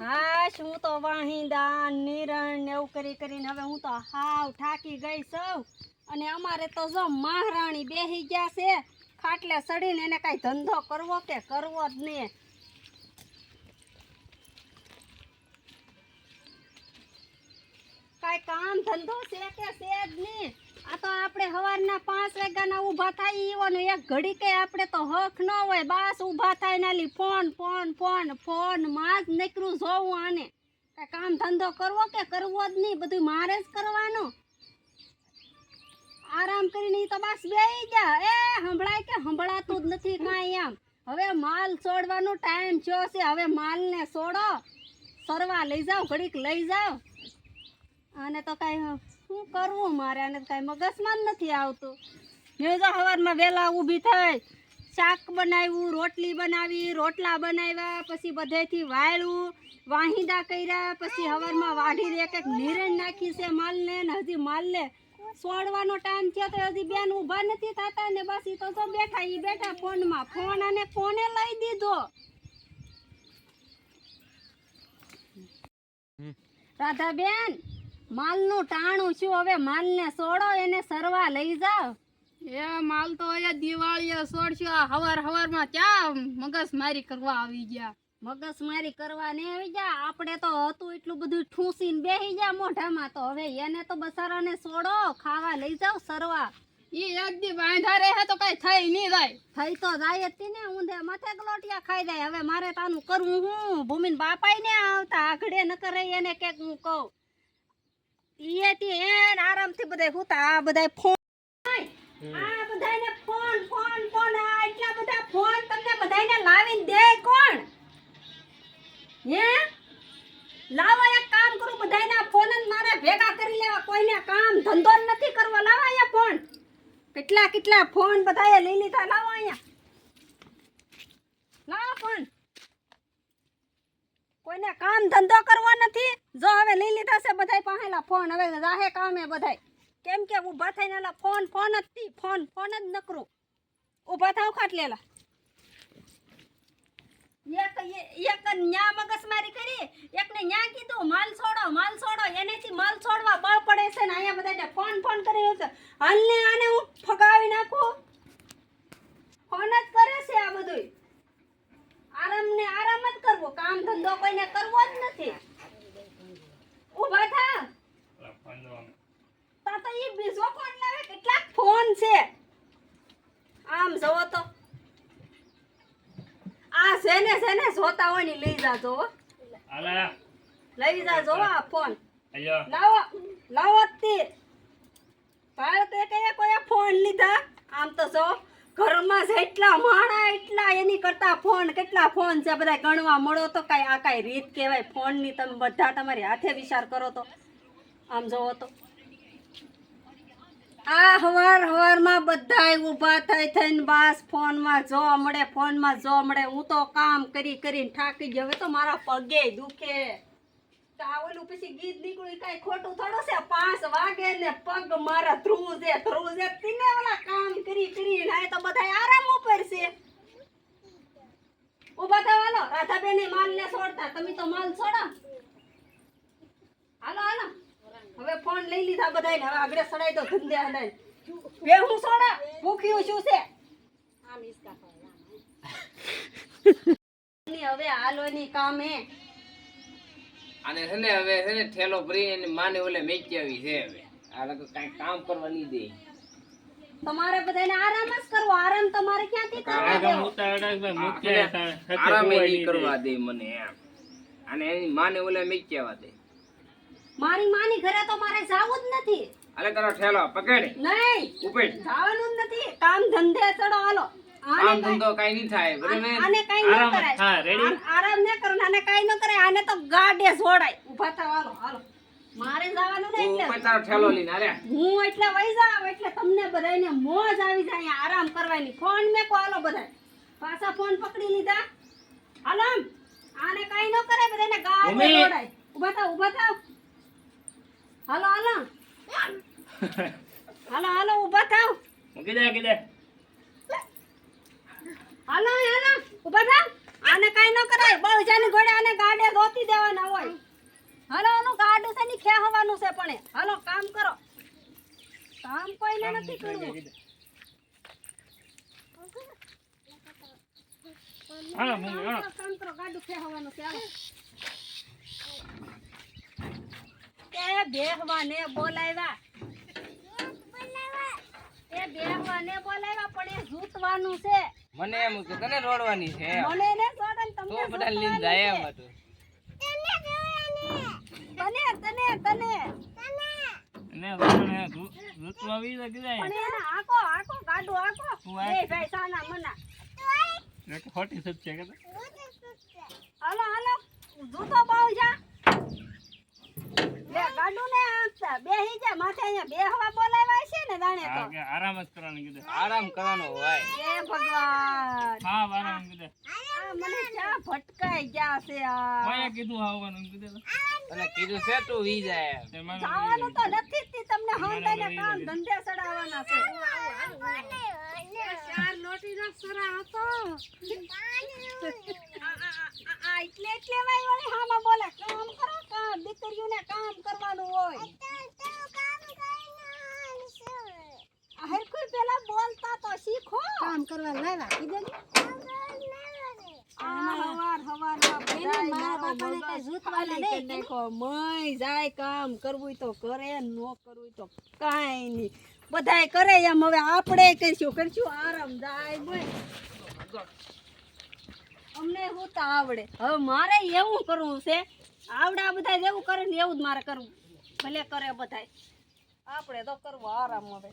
હા, શું તો વાહિંદા, નિરણ ને એવું કરી કરીને હવે હું તો હાવ થાકી ગઈ સૌ. અને અમારે તો જો મહારાણી બેહી ગયા છે, ખાટલે સડીને એને કાંઈ ધંધો કરવો કે કરવો જ નહીં. કાંઈ કામ ધંધો છે કે છે જ નહીં. આ તો આપણે સવારના પાંચ વાગ્યાના ઊભા થાય ઈવાનો એક ઘડી કે આપણે તો હક ન હોય. બસ ઊભા થાય નાલી ફોન ફોન ફોન ફોન, માં જ નીકળું જોવું આને. કાંઈ કામ ધંધો કરવો કે કરવો જ નહીં? બધું મારે જ કરવાનું. આરામ કરીને તો બસ બેહી જા એ સંભળાય કે સંભળાતું જ નથી કાંઈ એમ. હવે માલ છોડવાનો ટાઈમ થયો છે. હવે માલને છોડો સરવા લઈ જાઓ, ઘડીક લઈ જાઓ. આને તો કાંઈ શું કરવું મારે? આને તો કાંઈ મગજમાં જ નથી આવતું. મેં તો સવારમાં વહેલા ઊભી થઈ શાક બનાવ્યું રોટલી બનાવી રોટલા બનાવ્યા પછી બધેથી વાળ્યું વાહિંદા કર્યા પછી સવારમાં વાઢી એક એક નિરણ નાખી છે માલને ને હજી માલને સોડવાનો ટાઈમ થયો તો હજી બેન ઊભા નથી થતા ને બસ તો તો બેઠા એ બેઠા ફોનમાં. ફોન અને ફોને લઈ દીધો? રાધાબેન? માલનું ટાણું શું હવે માલને સોડો એને સરવા લઈ જાઓ. એ માલ તો અહીંયા દિવાળીએ સોડશો આ હવાર હવારમાં ક્યાં મગજ મારી કરવા આવી ગયા? મગજ મારી કરવા ને આવી જા આપણે તો હતું એટલું બધું ઠૂંસીને બેહી જા મોઢામાં તો હવે એને તો બસારાને સોડો ખાવા લઈ જાઓ સરવા. ઈ એક દી બાંધા રહે તો કઈ થઈ નહીં જાય. થઈ તો જાય હતી ને ઊંધે માથે ગલોટિયા ખાઈ જાય. હવે મારે તાનું કરવું હું? ભૂમિન બાપાય ને આવતા આઘડે ન કરે એને કે હું કહું. ઈએ તી એન આરામથી બધાય હુતા આ બધાય ફોન આ બધાયને ફોન ફોન ફોન આ એટલા બધા ફોન તમને બધાયને લાવીને દે કોણ? હે? લાવો એક કામ કરું બધાયના ફોન જ મારે ભેગા કરી લેવા કોઈને કામ ધંધો નથી કરવો. લાવો અહીંયા ફોન. કેટલા કેટલા ફોન બધાએ લઈ લીધા લાવો અહીંયા. લાવો ફોન. કોઈને કામ ધંધો કરવો નથી. જો હવે લઈ લીધા છે બધાય પાસેલા ફોન, હવે રાહે કામે બધાય. કેમ કે ઊભા થઈને એલા ફોન ફોન જ તી, ફોન ફોન જ નકરું. ઊભા થાવ ખાટલેલા એક એક ન્યા મગજમારી કરી, એકને ન્યા કીધું, માલ છોડો માલ છોડો. એનેથી માલ છોડવા બળ પડે છે ને અહીંયા બધાને ફોન ફોન કરી રહ્યો છે. હાલને આને હું ફગાવી નાખું? ફોન જ કરે છે આ બધું આરામ ને આરામ જ કરવો. કામ ધંધો કોઈને કરવો જ નથી. ઊભા થા. તા તો ઈ બીજો ફોન લાવે કેટલા ફોન છે. આમ જોવો તો. આ સેને સેને જોતા હોય ને લઈ જાજો હો. આલા લઈ જાજો આ ફોન લાવો લાવો તે. ભાઈ તે કયા કોઈ ફોન લીધા. આમ તો જો. ઘરમાં જેટલા માણા, એટલા એની કરતા ફોન, કેટલા ફોન છે બધા ગણવા મળો તો કાંઈ આ કાંઈ રીત કહેવાય. ફોનની તમે બધા તમારી હાથે વિચાર કરો તો. આમ જોવો તો. આ હવાર હવારમાં બધાય ઊભા થઈ થઈને બસ ફોનમાં જોવા મળે, ફોનમાં જોવા મળે. હું તો કામ કરી કરીને થાકી ગયો. હવે તો મારા પગે દુખે. ઓલું પછી ગીત નીકળ્યું કઈ ખોટું થોડું છે? પાંચ વાગે ને પગ મારા ધ્રુજે ધ્રુજે તીને ઓલા કામ કરી કરી ના તો બધા આરામ ઉપર છે. ઊભા થાવ હાલો. રાધાબેન માલ ને છોડતા. તમે તો માલ છોડો. હાલો હાલો. હવે ફોન લઈ લીધા બધા હવે આગળ સડાઈ દો ધંધે હડાઈ બે હું છોડા? ભૂખ્યું શું છે? ની હવે હાલોની કામ હે અને છે ને હવે છે ને ઠેલો ભરી અને માને ઓલે મેચી આવી છે હવે. આ લોકો કાંઈ કામ કરવા નહીં દે. તમારે બધાને આરામ જ કરવો. આરામ તમારે ક્યાંથી કરવા આરામે નહીં કરવા દે. મને એમ. અને એની માને ઓલે મેચી આવવા દે. મારી માની ઘરે તો મારે જાવું જ નથી. અલે તારો ઠેલો પકડ. નહીં. ઉપેટ જવાનું જ નથી. કામ ધંધે ચડો હાલો. આને ધંધો કાંઈ નહીં થાય બરાબર આને કાંઈ ન કરાય. હા, ready? આરામ ન કરો આને કાંઈ ન કરાય આને તો ગાડે જોડાય. ઊભા થાવ હાલો હાલો. મારે જવાનું ને એટલે ઉપર ઠેલો લઈને અરે હું એટલે વઈ જાવ એટલે તમને બધાને મોજ આવી જાય આરામ કરવાની. ફોન મે પાછા ફોન પકડી લીધા. હાલો આને કાઈ ન કરે બધાને ગાડે જોડાય. ઊભા થાવ ઊભા થાવ. હાલો હાલો હાલો હાલો ઊભા થાવ. કીધે દે. હાલો હાલો ઊભા થા. આને કાઈ ન કરાય બહુ જાની ઘોડે આને ગાડે ગોતી દેવાના હોય. હાલો આનું ગાડું છે ની ખેહવાનું છે પણ. હાલો કામ કરો. કામ કોઈને નથી કરવું. હાલો મમ્મી હાલો. કામ કરો ગાડું ખેહવાનું છે હાલો. એ બેહવાને બોલાવ્યા. એ બેહવાને બોલાવ્યા પણ એ જૂતવાનું છે. મને એમ કે તને રોડવાની છે મને ને સોડન તમને તો બધા લીન જાય એમ હતું. તને તને તને ને વાળને તું ધૂતું આવી લાગી જાય. અને એને આકો આકો કાઢો આકો એ ભાઈ સાના મના. એક ખોટી સત છે કે હાલો હાલો. જૂતો બાવ જા. લે ગાડું ને આંખતા બેહી જા માથે અહીંયા બેહવા બોલાવ્યા છે ને દાણે તો આ કે આરામ જ કરવાનું કીધું આરામ કરવાનો હોય એ ભગવાન હા આરામ કીધું મને ક્યાં ભટકાઈ ગયા છે આ કોઈએ કીધું આવવાનું કીધું અને કીધું છે તું વી જાય એમ. તે મને જવાનું તો નથી તી તમને હંતાઈને કામ ધંધે ચડાવવાના છે ચાર લોટીના સરા હતો આ- આ- આ- આ એટલે એટલે વાય વળી હામાં બોલે કામ કરો કામ દીકરીઓને કામ કરવાનું હોય આ હરખું પેલા બોલતા તો શીખો કામ કરવા લાવ્યા કીધું હવાર હવારમાં બધાય મારો મગજ ખાલી કરી નાખ્યો. મય જાય કામ કરવું તો કરે ન કરવું તો કાંઈ નહીં. બધાય કરે એમ. હવે આપણે કરશું કરશું. આરામ જાય મય અમને હું તો આવડે. હવે મારે એવું કરવું છે. આવડે આ બધા જેવું કરે ને એવું જ મારે કરવું. ભલે કરે બધાય. આપણે તો કરવું આરામ હવે.